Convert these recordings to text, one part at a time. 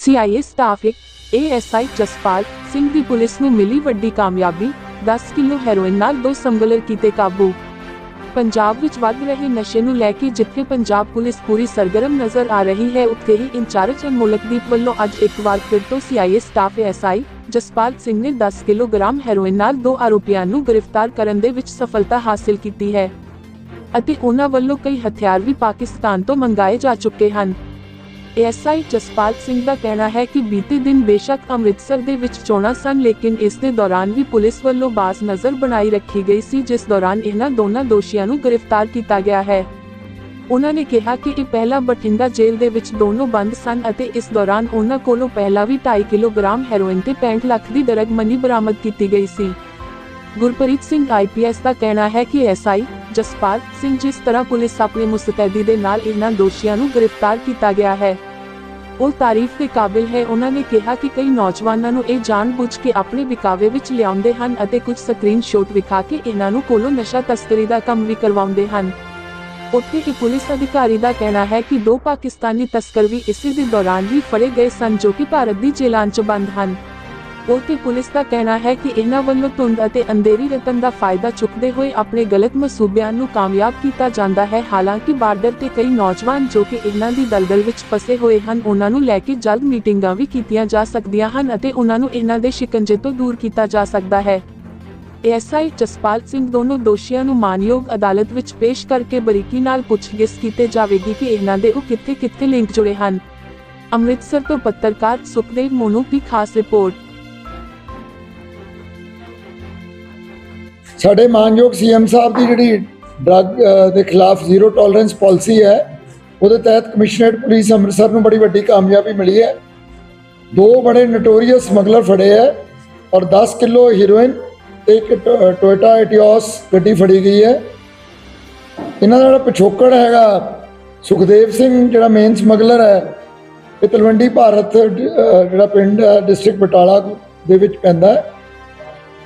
CIA staff ਇੱਕ ASI Jaspal Singh ਦੀ police ਨੂੰ ਮਿਲੀ ਵੱਡੀ ਕਾਮਯਾਬੀ 10 ਕਿਲੋ ਹੈਰੋਇਨ ਨਾਲ ਦੋ ਸੰਗਲਰ ਕੀਤੇ ਕਾਬੂ। ਪੰਜਾਬ ਵਿੱਚ ਵੱਧ ਰਹੇ ਨਸ਼ੇ ਨੂੰ ਲੈ ਕੇ ਜਿੱਥੇ ਪੰਜਾਬ ਪੁਲਿਸ ਪੂਰੀ ਸਰਗਰਮ ਨਜ਼ਰ ਆ ਰਹੀ ਹੈ, ਉੱਥੇ ਹੀ ਇੰਚਾਰਜ ਅਨਮੋਲਕਦੀਪ ਵੱਲੋਂ ਅੱਜ ਇੱਕ ਵਾਰ ਫਿਰ ਤੋਂ CIA staff SI Jaspal Singh ਨੇ 10 ਕਿਲੋਗ੍ਰਾਮ ਹੈਰੋਇਨ ਨਾਲ ਦੋ ਆਰੋਪੀਆਂ ਨੂੰ ਗ੍ਰਿਫਤਾਰ ਕਰਨ ਦੇ ਵਿੱਚ ਸਫਲਤਾ ਹਾਸਲ ਕੀਤੀ ਹੈ ਅਤੇ ਉਹਨਾਂ ਵੱਲੋਂ ਕਈ ਹਥਿਆਰ ਵੀ ਪਾਕਿਸਤਾਨ ਤੋਂ ਮੰਗਾਏ ਜਾ ਚੁੱਕੇ ਹਨ। ਐਸਆਈ ਜਸਪਾਲ ਸਿੰਘ ਦਾ ਕਹਿਣਾ ਹੈ ਕਿ ਬੀਤੇ ਦਿਨ ਬੇਸ਼ੱਕ ਅੰਮ੍ਰਿਤਸਰ ਦੇ ਵਿੱਚ ਚੋਣਾਂ ਸਨ, ਲੇਕਿਨ ਇਸ ਦੇ ਦੌਰਾਨ ਵੀ ਪੁਲਿਸ ਵੱਲੋਂ ਬਾਜ਼ ਨਜ਼ਰ ਬਣਾਈ ਰੱਖੀ ਗਈ ਸੀ, ਜਿਸ ਦੌਰਾਨ ਇਹਨਾਂ ਦੋਨਾਂ ਦੋਸ਼ੀਆਂ ਨੂੰ ਗ੍ਰਿਫਤਾਰ ਕੀਤਾ ਗਿਆ ਹੈ। ਉਹਨਾਂ ਨੇ ਕਿਹਾ ਕਿ ਇਹ ਪਹਿਲਾਂ ਬਠਿੰਡਾ ਜੇਲ੍ਹ ਦੇ ਵਿੱਚ ਦੋਨੋਂ ਬੰਦ ਸਨ ਅਤੇ ਇਸ ਦੌਰਾਨ ਉਹਨਾਂ ਕੋਲੋਂ ਪਹਿਲਾਂ ਵੀ 2.5 ਕਿਲੋਗ੍ਰਾਮ ਹੈਰੋਇਨ ਤੇ 65 ਲੱਖ ਦੀ ਦਰਗ ਮਨੀ ਬਰਾਮਦ ਕੀਤੀ ਗਈ ਸੀ। ਗੁਰਪ੍ਰੀਤ ਸਿੰਘ ਆਈਪੀਐਸ ਦਾ ਕਹਿਣਾ ਹੈ ਕਿ ਐਸਆਈ ਜਸਪਾਲ ਸਿੰਘ ਜਿਸ ਤਰ੍ਹਾਂ ਪੁਲਿਸ ਆਪਣੇ ਮੁਸਤੈਦੀ ਦੇ ਨਾਲ ਇਹਨਾਂ ਦੋਸ਼ੀਆਂ ਨੂੰ ਗ੍ਰਿਫਤਾਰ ਕੀਤਾ ਗਿਆ ਹੈ। ਉਹ ਤਾਰੀਫ ਦੇ ਕਾਬਿਲ ਹੈ। ਉਹਨਾਂ ਨੇ ਕਿਹਾ ਕਿ ਕਈ ਨੌਜਵਾਨਾਂ ਨੂੰ ਇਹ ਜਾਣਬੁੱਝ ਕੇ ਆਪਣੇ ਵਿਕਾਵੇ ਵਿੱਚ ਲਿਆਉਂਦੇ ਹਨ ਅਤੇ ਕੁਝ ਸਕਰੀਨਸ਼ਾਟ ਵਿਖਾ ਕੇ ਇਹਨਾਂ ਨੂੰ ਕੋਲੋਂ ਨਸ਼ਾ ਤਸਕਰੀ ਦਾ ਕੰਮ ਵੀ ਕਰਵਾਉਂਦੇ ਹਨ। ਉੱਥੇ ਹੀ ਪੁਲਿਸ ਅਧਿਕਾਰੀ ਦਾ ਕਹਿਣਾ ਹੈ ਕਿ ਦੋ ਪਾਕਿਸਤਾਨੀ ਤਸਕਰ ਵੀ ਇਸੇ ਦੇ ਦੌਰਾਨ ਹੀ ਫੜੇ ਗਏ ਸਨ ਜੋ ਕਿ ਭਾਰਤ ਦੀ ਜੇਲ੍ਹਾਂ 'ਚ ਬੰਦ ਹਨ। ਉੱਥੇ ਪੁਲਿਸ ਦਾ ਕਹਿਣਾ ਹੈ ਕਿ ਇਹਨਾਂ ਵੱਲੋਂ ਧੁੰਦ ਅਤੇ ਅੰਧੇਰੀ ਰਤਨ ਦਾ ਫਾਇਦਾ ਚੁੱਕਦੇ ਹੋਏ ਆਪਣੇ ਗਲਤ ਮਸੂਬਿਆਂ ਨੂੰ ਕਾਮਯਾਬ ਕੀਤਾ ਜਾਂਦਾ ਹੈ। ਹਾਲਾਂਕਿ ਬਾਰਡਰ ਤੇ ਕਈ ਨੌਜਵਾਨ ਜੋ ਕਿ ਇਹਨਾਂ ਦੀ ਦਲਦਲ ਵਿੱਚ ਫਸੇ ਹੋਏ ਹਨ, ਉਹਨਾਂ ਨੂੰ ਲੈ ਕੇ ਜਲਦ ਮੀਟਿੰਗਾਂ ਵੀ ਕੀਤੀਆਂ ਜਾ ਸਕਦੀਆਂ ਹਨ ਅਤੇ ਉਹਨਾਂ ਨੂੰ ਇਹਨਾਂ ਦੇ ਸ਼ਿਕੰਜੇ ਤੋਂ ਦੂਰ ਕੀਤਾ ਜਾ ਸਕਦਾ ਹੈ। ਐਸਆਈ ਜਸਪਾਲ ਸਿੰਘ ਦੋਨੋਂ ਦੋਸ਼ੀਆਂ ਨੂੰ ਮਾਨਯੋਗ ਅਦਾਲਤ ਵਿੱਚ ਪੇਸ਼ ਕਰਕੇ ਬਰੀਕੀ ਨਾਲ ਪੁੱਛਗਿੱਛ ਕੀਤੇ ਜਾਵੇਗੀ ਕਿ ਇਹਨਾਂ ਦੇ ਉਹ ਕਿੱਥੇ-ਕਿੱਥੇ ਲਿੰਕ ਜੁੜੇ ਹਨ। ਅੰਮ੍ਰਿਤਸਰ ਤੋਂ ਪੱਤਰਕਾਰ ਸੁਖਦੇਵ ਮੋਨੂ ਦੀ ਖਾਸ ਰਿਪੋਰਟ। ਸਾਡੇ ਮਾਨਯੋਗ ਸੀਐਮ ਸਾਹਿਬ ਦੀ ਜਿਹੜੀ ਡਰੱਗ ਦੇ ਖਿਲਾਫ ਜ਼ੀਰੋ ਟੋਲਰੈਂਸ ਪਾਲਿਸੀ ਹੈ, ਉਹਦੇ ਤਹਿਤ ਕਮਿਸ਼ਨਰੇਟ ਪੁਲਿਸ ਅੰਮ੍ਰਿਤਸਰ ਨੂੰ ਬੜੀ ਵੱਡੀ ਕਾਮਯਾਬੀ ਮਿਲੀ ਹੈ। ਦੋ ਬੜੇ ਨਟੋਰੀਅਸ ਸਮਗਲਰ ਫੜੇ ਹੈ ਔਰ 10 ਕਿਲੋ ਹੀਰੋਇਨ ਤੇ ਇੱਕ ਟੋ- ਟੋਇਟਾ ਐਟੀਓਸ ਗੱਡੀ ਫੜੀ ਗਈ ਹੈ। ਇਹਨਾਂ ਦਾ ਜਿਹੜਾ ਪਿਛੋਕੜ ਹੈਗਾ, ਸੁਖਦੇਵ ਸਿੰਘ ਜਿਹੜਾ ਮੇਨ ਸਮਗਲਰ ਹੈ, ਇਹ ਤਲਵੰਡੀ ਭਾਰਤ ਜਿਹੜਾ ਪਿੰਡ ਹੈ ਡਿਸਟ੍ਰਿਕਟ ਬਟਾਲਾ ਦੇ ਵਿੱਚ ਪੈਂਦਾ ਹੈ।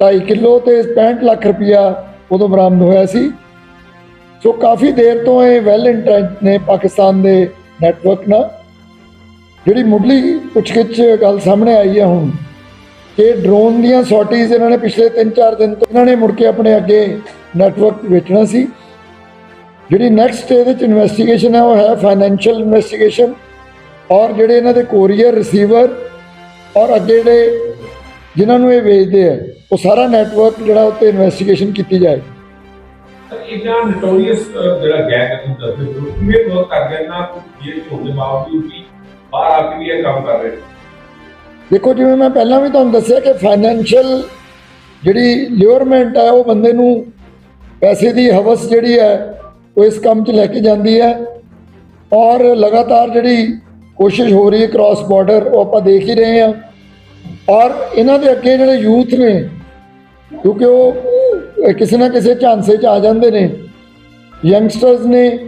2.5 ਕਿਲੋ ਤੇ 65 ਲੱਖ ਰੁਪਇਆ ਉਦੋਂ ਬਰਾਮਦ ਹੋਇਆ ਸੀ। ਸੋ ਕਾਫੀ ਦੇਰ ਤੋਂ ਇਹ ਵੈਲ ਇੰਟੈਂਟ ਨੇ ਪਾਕਿਸਤਾਨ ਦੇ ਨੈਟਵਰਕ ਨਾਲ। ਜਿਹੜੀ ਮੁੱਢਲੀ ਪੁੱਛਗਿੱਛ ਗੱਲ ਸਾਹਮਣੇ ਆਈ ਹੈ ਹੁਣ, ਕਿ ਡਰੋਨ ਦੀਆਂ ਸੌਟੀਜ਼ ਇਹਨਾਂ ਨੇ ਪਿਛਲੇ 3-4 ਦਿਨ ਤੋਂ ਇਹਨਾਂ ਨੇ ਮੁੜ ਕੇ ਆਪਣੇ ਅੱਗੇ ਨੈਟਵਰਕ ਵੇਚਣਾ ਸੀ। ਜਿਹੜੀ ਨੈਕਸਟ ਇਹਦੇ ਚ ਇਨਵੈਸਟੀਗੇਸ਼ਨ ਹੈ, ਉਹ ਹੈ ਫਾਈਨੈਂਸ਼ੀਅਲ ਇਨਵੈਸਟੀਗੇਸ਼ਨ ਔਰ ਜਿਹੜੇ ਇਹਨਾਂ ਦੇ ਕੋਰੀਅਰ ਰਿਸੀਵਰ ਔਰ ਅੱਗੇ ਜਿਹੜੇ ਜਿਨ੍ਹਾਂ ਨੂੰ ਇਹ ਵੇਚਦੇ ਆ ਉਹ ਸਾਰਾ ਨੈਟਵਰਕ ਜਿਹੜਾ ਉੱਤੇ ਇਨਵੈਸਟੀਗੇਸ਼ਨ ਕੀਤੀ ਜਾਏ। ਇਦਾਂ ਨੋਟੋਰੀਅਸ ਜਿਹੜਾ ਗੈਂਗ ਹੈ ਤੁਸੀਂ ਦੱਸਦੇ ਹੋ ਕਿਵੇਂ ਵਰਕ ਕਰ ਰਿਹਾ ਨਾ ਜੇਲ੍ਹ ਚ ਹੋਣ ਦੇ ਬਾਵਜੂਦ ਵੀ ਬਾਹਰ ਆ ਕੇ ਵੀ ਇਹ ਕੰਮ ਕਰ ਰਹੇ ਨੇ? ਦੇਖੋ ਜਿਵੇਂ ਮੈਂ ਪਹਿਲਾਂ ਵੀ ਤੁਹਾਨੂੰ ਦੱਸਿਆ ਕਿ ਫਾਈਨੈਂਸ਼ੀਅਲ ਜਿਹੜੀ ਲਿਵਰਮੈਂਟ ਹੈ ਉਹ ਬੰਦੇ ਨੂੰ ਪੈਸੇ ਦੀ ਹਵਸ ਜਿਹੜੀ ਹੈ ਉਹ ਇਸ ਕੰਮ 'ਚ ਲੈ ਕੇ ਜਾਂਦੀ ਹੈ। ਔਰ ਲਗਾਤਾਰ ਜਿਹੜੀ ਕੋਸ਼ਿਸ਼ ਹੋ ਰਹੀ ਹੈ ਕ੍ਰਾਸ ਬਾਰਡਰ ਉਹ ਆਪਾਂ ਦੇਖ ਹੀ ਰਹੇ ਹਾਂ। ਔਰ ਇਹਨਾਂ ਦੇ ਅੱਗੇ ਜਿਹੜੇ ਯੂਥ ਨੇ, ਕਿਉਂਕਿ ਉਹ ਕਿਸੇ ਨਾ ਕਿਸੇ ਝਾਂਸੇ 'ਚ ਆ ਜਾਂਦੇ ਨੇ। ਯੰਗਸਟਰਸ ਨੇ,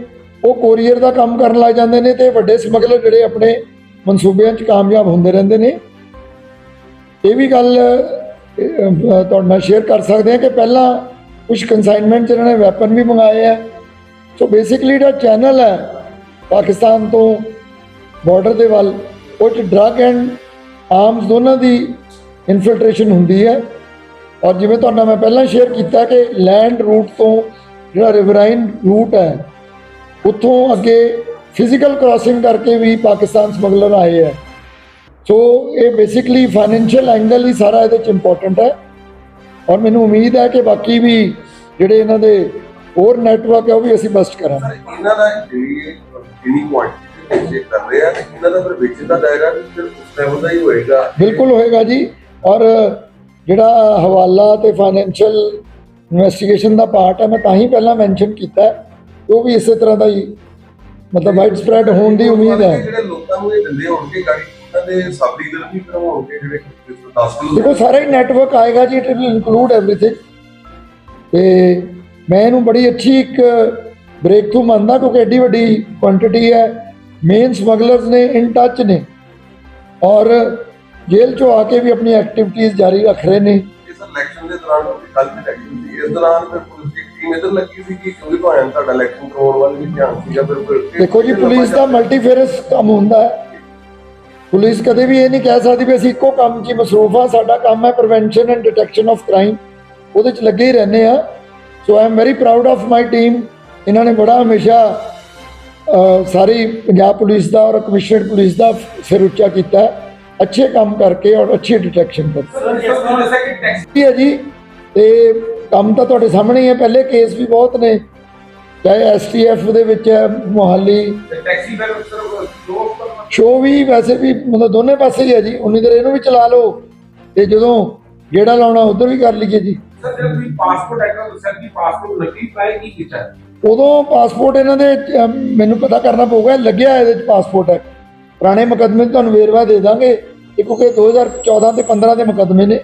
ਉਹ ਕੋਰੀਅਰ ਦਾ ਕੰਮ ਕਰਨ ਲੱਗ ਜਾਂਦੇ ਨੇ ਤੇ ਵੱਡੇ ਸਮਗਲਰ ਜਿਹੜੇ ਆਪਣੇ ਮਨਸੂਬਿਆਂ 'ਚ ਕਾਮਯਾਬ ਹੁੰਦੇ ਰਹਿੰਦੇ ਨੇ। ਇਹ ਵੀ ਗੱਲ ਤੁਹਾਡੇ ਨਾਲ ਸ਼ੇਅਰ ਕਰ ਸਕਦੇ ਹਾਂ ਕਿ ਪਹਿਲਾਂ ਕੁਝ ਕਨਸਾਈਨਮੈਂਟ 'ਚ ਇਹਨਾਂ ਨੇ ਵੈਪਨ ਵੀ ਮੰਗਾਏ ਆ। ਸੋ ਬੇਸਿਕਲੀ ਜਿਹੜਾ ਚੈਨਲ ਹੈ, ਪਾਕਿਸਤਾਨ ਤੋਂ ਬਾਰਡਰ ਦੇ ਵੱਲ, ਉਹ 'ਚ ਡਰੱਗ ਐਂਡ ਆਰਮਸ ਦੋਨਾਂ ਦੀ ਇਨਫਿਲਟ੍ਰੇਸ਼ਨ ਹੁੰਦੀ ਹੈ। ਔਰ ਜਿਵੇਂ ਤੁਹਾਡਾ ਮੈਂ ਪਹਿਲਾਂ ਸ਼ੇਅਰ ਕੀਤਾ ਕਿ ਲੈਂਡ ਰੂਟ ਤੋਂ ਜਿਹੜਾ ਰਿਵਰਾਈਨ ਰੂਟ ਹੈ, ਉੱਥੋਂ ਅੱਗੇ ਫਿਜ਼ੀਕਲ ਕ੍ਰਾਸਿੰਗ ਕਰਕੇ ਵੀ ਪਾਕਿਸਤਾਨ ਸਮਗਲਰ ਆਏ ਹੈ। ਸੋ ਇਹ ਬੇਸਿਕਲੀ ਫਾਈਨੈਂਸ਼ੀਅਲ ਐਂਗਲ ਹੀ ਸਾਰਾ ਇਹਦੇ ਚ ਇੰਪੋਰਟੈਂਟ ਹੈ। ਔਰ ਮੈਨੂੰ ਉਮੀਦ ਹੈ ਕਿ ਬਾਕੀ ਵੀ ਜਿਹੜੇ ਇਹਨਾਂ ਦੇ ਹੋਰ ਨੈਟਵਰਕ ਹੈ, ਉਹ ਵੀ ਅਸੀਂ ਬਸਟ ਕਰਾਂਗੇ। ਇਹਨਾਂ ਦਾ ਜਿਹੜੀ ਇਨੀ ਕੁਆਂਟੀਟੀ ਦੇ ਵਿੱਚ ਕਰ ਰਹੇ ਆ ਤੇ ਇਹਨਾਂ ਦਾ ਫਿਰ ਵੇਚਣ ਦਾ ਦਾਇਰਾ ਵੀ ਫਿਰ ਉਸ ਲੈਵਲ ਦਾ ਹੀ ਹੋਏਗਾ। ਬਿਲਕੁਲ ਹੋਏਗਾ ਜੀ। ਔਰ ਜਿਹੜਾ ਹਵਾਲਾ ਤੇ ਫਾਈਨੈਂਸ਼ੀਅਲ ਇਨਵੈਸਟੀਗੇਸ਼ਨ ਦਾ ਪਾਰਟ ਹੈ ਮੈਂ ਤਾਂ ਹੀ ਪਹਿਲਾਂ ਮੈਂਸ਼ਨ ਕੀਤਾ ਉਹ ਵੀ ਇਸੇ ਤਰ੍ਹਾਂ ਦਾ ਹੀ ਮਤਲਬ ਵਾਈਡ ਸਪਰੈਡ ਹੋਣ ਦੀ ਉਮੀਦ ਹੈ। ਜਿਹੜੇ ਲੋਕਾਂ ਨੂੰ ਇਹ ਦਿੰਦੇ ਹੋਣਗੇ ਗਾੜੀ ਉਹਨਾਂ ਦੇ ਸਬ ਲੀਡਰ ਵੀ ਕਰਵਾਉਣਗੇ ਜਿਹੜੇ 10 ਕਿਲੋ ਦੇਖੋ ਸਾਰਾ ਹੀ ਨੈਟਵਰਕ ਆਏਗਾ ਜੀ ਇਟ ਵਿਲ ਇਨਕਲੂਡ ਐਵਰੀਥਿੰਗ ਤੇ ਮੈਂ ਇਹਨੂੰ ਬੜੀ ਅੱਛੀ ਇੱਕ ਬ੍ਰੇਕ ਥਰੂ ਮੰਨਦਾ ਕਿਉਂਕਿ ਐਡੀ ਵੱਡੀ ਕੁਆਂਟੀਟੀ ਹੈ। ਮੇਨ ਸਮਗਲਰਸ ਨੇ ਇਨ ਟੱਚ ਨੇ। ਔਰ ਜੇਲ੍ਹ ਚੋਂ ਆ ਕੇ ਵੀ ਆਪਣੀ ਐਕਟੀਵਿਟੀਜ਼ ਜਾਰੀ ਰੱਖ ਰਹੇ ਨੇ। ਇਸ ਇਲੈਕਸ਼ਨ ਦੇ ਦੌਰਾਨ ਕੱਲ ਵੀ ਇਲੈਕਸ਼ਨ ਸੀ ਇਸ ਦੌਰਾਨ ਫਿਰ ਪੁਲਿਸ ਦੀ ਟੀਮ ਇਧਰ ਲੱਗੀ ਸੀ ਕਿ ਕਿਉਂਕਿ ਭਾਵੇਂ ਤੁਹਾਡਾ ਇਲੈਕਸ਼ਨ ਕਰਵਾਉਣ ਵੱਲ ਵੀ ਧਿਆਨ ਸੀਗਾ ਫਿਰ ਫਿਰ- ਦੇਖੋ ਜੀ ਪੁਲਿਸ ਦਾ ਮਲਟੀਫੇਰਸ ਕੰਮ ਹੁੰਦਾ ਹੈ। ਪੁਲਿਸ ਕਦੇ ਵੀ ਇਹ ਨਹੀਂ ਕਹਿ ਸਕਦੀ ਵੀ ਅਸੀਂ ਇੱਕੋ ਕੰਮ 'ਚ ਹੀ ਮਸਰੂਫ ਆ ਸਾਡਾ ਕੰਮ ਹੈ prevention and detection of crime ਉਹਦੇ 'ਚ ਲੱਗੇ ਹੀ ਰਹਿੰਦੇ ਆ so I am very proud of my team ਇਹਨਾਂ ਨੇ ਬੜਾ ਹਮੇਸ਼ਾ ਸਾਰੀ ਪੰਜਾਬ ਪੁਲਿਸ ਦਾ ਔਰ ਕਮਿਸ਼ਨਰ ਪੁਲਿਸ ਦਾ ਸਿਰ ਉੱਚਾ ਕੀਤਾ ਅੱਛੇ ਕੰਮ ਕਰਕੇ ਔਰ ਅੱਛੀ ਡਿਟੈਕਸ਼ਨ ਕਰਕੇ ਹੈ ਜੀ ਤੇ ਕੰਮ ਤਾਂ ਤੁਹਾਡੇ ਸਾਹਮਣੇ ਹੀ ਹੈ। ਪਹਿਲੇ ਕੇਸ ਵੀ ਬਹੁਤ ਨੇ। ਚਾਹੇ ਐਸਟੀਐਫ ਦੇ ਵਿੱਚ ਹੈ ਮੋਹਾਲੀ। ਸ਼ੋ ਵੀ ਵੈਸੇ ਵੀ ਮਤਲਬ ਦੋਨੇ ਪਾਸੇ ਹੀ ਹੈ ਜੀ। ਉਨੀ ਦੇਰ ਇਹਨੂੰ ਵੀ ਚਲਾ ਲਓ। ਤੇ ਜਦੋਂ ਗੇੜਾ ਲਾਉਣਾ ਉਧਰ ਵੀ ਕਰ ਲਈਏ ਜੀ। ਸਰ ਜਦੋਂ ਤੁਸੀਂ ਪਾਸਪੋਰਟ ਐਕਟ ਦੱਸਿਆ ਕਿ ਪਾਸਪੋਰਟ ਨਕਲੀ ਪਾਏ ਕੀ ਕੀਤਾ? ਉਦੋਂ ਪਾਸਪੋਰਟ ਇਹਨਾਂ ਦੇ ਮੈਨੂੰ ਪਤਾ ਕਰਨਾ ਪਊਗਾ ਲੱਗਿਆ ਇਹਦੇ ਚ ਪਾਸਪੋਰਟ ਹੈ। ਪੁਰਾਣੇ ਮੁਕੱਦਮੇ 'ਚ ਤੁਹਾਨੂੰ ਵੇਰਵਾ ਦੇ ਦਾਂਗੇ। ਇਹ ਕਿਉਂਕਿ 2014 ਤੇ 15 ਦੇ ਮੁਕੱਦਮੇ ਨੇ।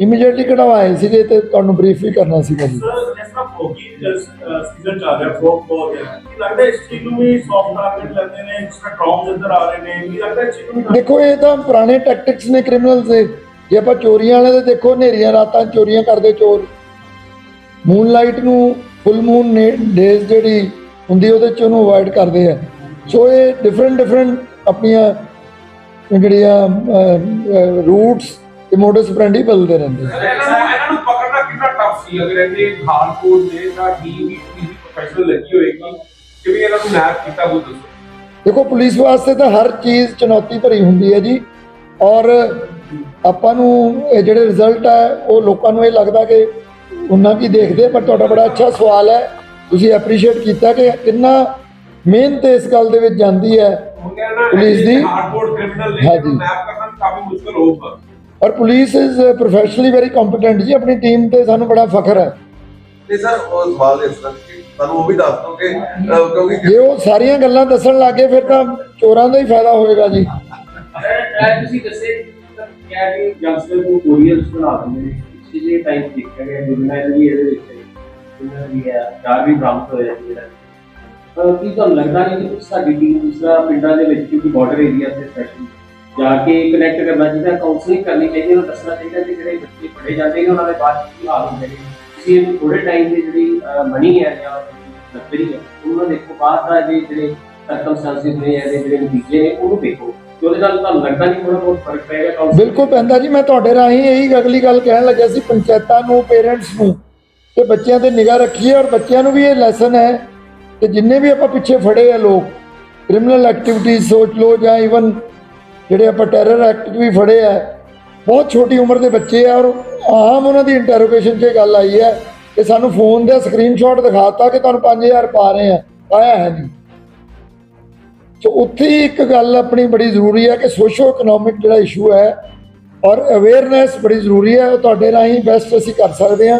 ਇਮੀਡੀਏਟਲੀ ਕਢਵਾਏ ਸੀਗੇ ਤੇ ਤੁਹਾਨੂੰ ਬਰੀਫ ਵੀ ਕਰਨਾ ਸੀਗਾ ਜੀ। ਸਰ ਜਿਸ ਤਰ੍ਹਾਂ ਫੋਕੀ ਸੀਜ਼ਨ ਚੱਲ ਰਿਹਾ ਫੋਕ ਬਹੁਤ ਹੈ ਕੀ ਲੱਗਦਾ ਇਸ ਚੀਜ਼ ਨੂੰ ਵੀ ਸੌਫਟ ਟਾਰਗੇਟ ਲੈਂਦੇ ਨੇ ਜਿਸ ਤਰ੍ਹਾਂ ਡਰੋਨਸ ਇੱਧਰ ਆ ਰਹੇ ਨੇ ਕੀ ਲੱਗਦਾ ਇਸ ਚੀਜ਼ ਨੂੰ ਵੀ ਦੇਖੋ ਇਹ ਤਾਂ ਪੁਰਾਣੇ ਟੈਕਟਿਕਸ ਨੇ ਕ੍ਰਿਮੀਨਲਸ ਦੇ। ਜੇ ਆਪਾਂ ਚੋਰੀਆਂ ਵਾਲੇ ਦੇ ਦੇਖੋ ਹਨੇਰੀਆਂ ਰਾਤਾਂ ਚੋਰੀਆਂ ਕਰਦੇ ਚੋਰ। ਮੂਨਲਾਈਟ ਨੂੰ ਫੁੱਲ ਮੂਨ ਡੇਜ਼ ਜਿਹੜੀ ਹੁੰਦੀ ਉਹਦੇ 'ਚ ਉਹਨੂੰ ਅਵੋਇਡ ਕਰਦੇ ਆ। ਸੋ ਇਹ ਡਿਫਰੈਂਟ ਡਿਫਰੈਂਟ ਆਪਣੀਆਂ ਜਿਹੜੀਆਂ ਰੂਟਸ ਤੇ ਮੋਡਸ ਫਰੈਂਡਲੀ ਬਦਲਦੇ ਰਹਿੰਦੇ ਆ। ਇਹਨਾਂ ਨੂੰ ਇਹਨਾਂ ਪਕੜਨਾ ਕਿੰਨਾ ਟਫ ਸੀ ਅਗਰ ਇਹਦੇ ਖਾਲਕੋਟ ਦੇ ਤਾਂ ਡੀਵੀ ਦੀ ਪ੍ਰੋਫੈਸ਼ਨਲ ਲੱਗੀ ਹੋਏਗੀ ਕਿਵੇਂ ਇਹਨਾਂ ਨੂੰ ਮੈਪ ਕੀਤਾ ਉਹ ਦੱਸੋ। ਦੇਖੋ ਪੁਲਿਸ ਵਾਸਤੇ ਤਾਂ ਹਰ ਚੀਜ਼ ਚੁਣੌਤੀ ਭਰੀ ਹੁੰਦੀ ਹੈ ਜੀ। ਔਰ ਆਪਾਂ ਨੂੰ ਇਹ ਜਿਹੜੇ ਰਿਜ਼ਲਟ ਹੈ ਉਹ ਲੋਕਾਂ ਨੂੰ ਇਹ ਲੱਗਦਾ ਕਿ ਉਹਨਾਂ ਕੀ ਦੇਖਦੇ ਪਰ ਤੁਹਾਡਾ ਬੜਾ ਅੱਛਾ ਸਵਾਲ ਹੈ। ਤੁਸੀਂ ਐਪਰੀਸ਼ੀਏਟ ਕੀਤਾ ਕਿ ਕਿੰਨਾ ਮਿਹਨਤ ਇਸ ਗੱਲ ਦੇ ਵਿੱਚ ਜਾਂਦੀ ਹੈ ਪੁਲਿਸ ਦੀ- ਹਾਰਡਕੋਰ ਕ੍ਰਿਮੀਨਲ ਨੇ ਹਾਂਜੀ। ਮੈਪ ਕਰਨਾ ਕਾਫੀ ਮੁਸ਼ਕਲ ਹੋਊਗਾ। ਔਰ police is professionally very competent ਜੀ ਆਪਣੀ ਟੀਮ ਤੇ ਸਾਨੂੰ ਬੜਾ ਫਖਰ ਹੈ। ਤੇ ਸਰ ਉਹ ਸਵਾਲ ਇਸ ਤਰ੍ਹਾਂ ਕਿ ਸਾਨੂੰ ਉਹ ਵੀ ਦੱਸ ਦਿਓ ਕਿ ਕਿਉਂਕਿ ਜੇ ਉਹ ਸਾਰੀਆਂ ਗੱਲਾਂ ਦੱਸਣ ਲੱਗੇ ਫਿਰ ਤਾਂ ਚੋਰਾਂ ਦਾ ਹੀ ਫਾਇਦਾ ਹੋਏਗਾ ਜੀ। ਐ ਤੁਸੀਂ ਦੱਸੇ ਕਿ ਯੰਗਸਟਰ ਨੂੰ ਕੋਰੀਅਰਸ ਬਣਾ ਦਿੰਦੇ ਨੇ। ਇਸੇ ਟਾਈਮ ਦੇਖਿਆ ਗਿਆ? ਜੁਰਨਾਲ ਵੀ ਇਹਦੇ ਵਿੱਚ ਇਹਨਾਂ ਦੀ ਹੈ, ਚਾਰ ਵੀ ਬਰਾਮਦ ਹੋਏ ਜਿਹੜਾ ਕੀ ਤੁਹਾਨੂੰ ਲੱਗਦਾ ਨਹੀਂ ਕਿ ਸਾਡੀ ਟੀਮ ਇਸ ਪਿੰਡਾਂ ਦੇ ਵਿੱਚ ਕਿਉਂਕਿ ਬਾਰਡਰ ਏਰੀਆ ਤੇ ਸਪੈਸ਼ਲੀ ਜਾ ਕੇ ਕਨੈਕਟ ਕਰਨਾ ਚਾਹੀਦਾ ਕਾਉਂਸਲਿੰਗ ਕਰਨੀ ਚਾਹੀਦੀ, ਉਹਨੂੰ ਦੱਸਣਾ ਚਾਹੀਦਾ ਕਿ ਜਿਹੜੇ ਬੱਚੇ ਪੜ੍ਹੇ ਜਾਂਦੇ ਨੇ, ਉਹਨਾਂ ਦੇ ਬਾਅਦ ਕੀ ਹਾਲ ਹੁੰਦੇ ਨੇ। ਤੁਸੀਂ ਥੋੜੇ ਟਾਈਮ ਦੀ ਜਿਹੜੀ ਮਨੀ ਹੈ ਜਾਂ ਨਕਲੀ ਹੈ, ਉਹਨਾਂ ਦੇਖੋ ਬਾਅਦ ਦਾ ਜਿਹੜੇ ਸਰਕਮਸਟੈਂਸਿਸ ਨੇ ਇਹਦੇ ਜਿਹੜੇ ਨਤੀਜੇ ਨੇ, ਉਹਨੂੰ ਦੇਖੋ। ਤੇ ਉਹਦੇ ਨਾਲ ਤੁਹਾਨੂੰ ਲੱਗਦਾ ਨਹੀਂ ਥੋੜਾ ਬਹੁਤ ਫ਼ਰਕ ਪਏਗਾ ਕਾਉਂਸਲਿੰਗ ਬਿਲਕੁਲ ਪੈਂਦਾ ਜੀ ਮੈਂ ਤੁਹਾਡੇ ਰਾਹੀਂ ਇਹੀ ਅਗਲੀ ਗੱਲ ਕਹਿਣ ਲੱਗਿਆ ਸੀ, ਪੰਚਾਇਤਾਂ ਨੂੰ, ਪੇਰੈਂਟਸ ਨੂੰ, ਕਿ ਬੱਚਿਆਂ ਤੇ ਨਿਗਾਹ ਰੱਖੀਏ ਔਰ ਬੱਚਿਆਂ ਨੂੰ ਵੀ ਇਹ ਲੈਸਨ ਹੈ ਕਿ ਜਿੰਨੇ ਵੀ ਆਪਾਂ ਪਿੱਛੇ ਫੜੇ ਆ ਲੋਕ ਕ੍ਰਿਮੀਨਲ ਐਕਟੀਵਿਟੀਜ਼ ਸੋਚ ਲਓ ਜਾਂ ਇਵਨ ਜਿਹੜੇ ਆਪਾਂ ਟੈਰਰ ਐਕਟ 'ਚ ਵੀ ਫੜੇ ਆ, ਬਹੁਤ ਛੋਟੀ ਉਮਰ ਦੇ ਬੱਚੇ ਆ ਔਰ ਆਮ ਉਹਨਾਂ ਦੀ ਇੰਟਰੋਗੇਸ਼ਨ 'ਚ ਇਹ ਗੱਲ ਆਈ ਹੈ ਕਿ ਸਾਨੂੰ ਫੋਨ ਦਾ ਸਕਰੀਨਸ਼ਾਟ ਦਿਖਾਤਾ ਕਿ ਤੁਹਾਨੂੰ 5000 ਪਾ ਰਹੇ ਆ, ਆਇਆ ਹੈ ਨਹੀਂ। ਸੋ ਉੱਥੇ ਹੀ ਇੱਕ ਗੱਲ ਆਪਣੀ ਬੜੀ ਜ਼ਰੂਰੀ ਹੈ ਕਿ ਸੋਸ਼ੋ ਇਕਨੋਮਿਕ ਜਿਹੜਾ ਇਸ਼ੂ ਹੈ ਔਰ ਅਵੇਅਰਨੈਸ ਬੜੀ ਜ਼ਰੂਰੀ ਹੈ, ਉਹ ਤੁਹਾਡੇ ਰਾਹੀਂ ਬੈਸਟ ਅਸੀਂ ਕਰ ਸਕਦੇ ਹਾਂ।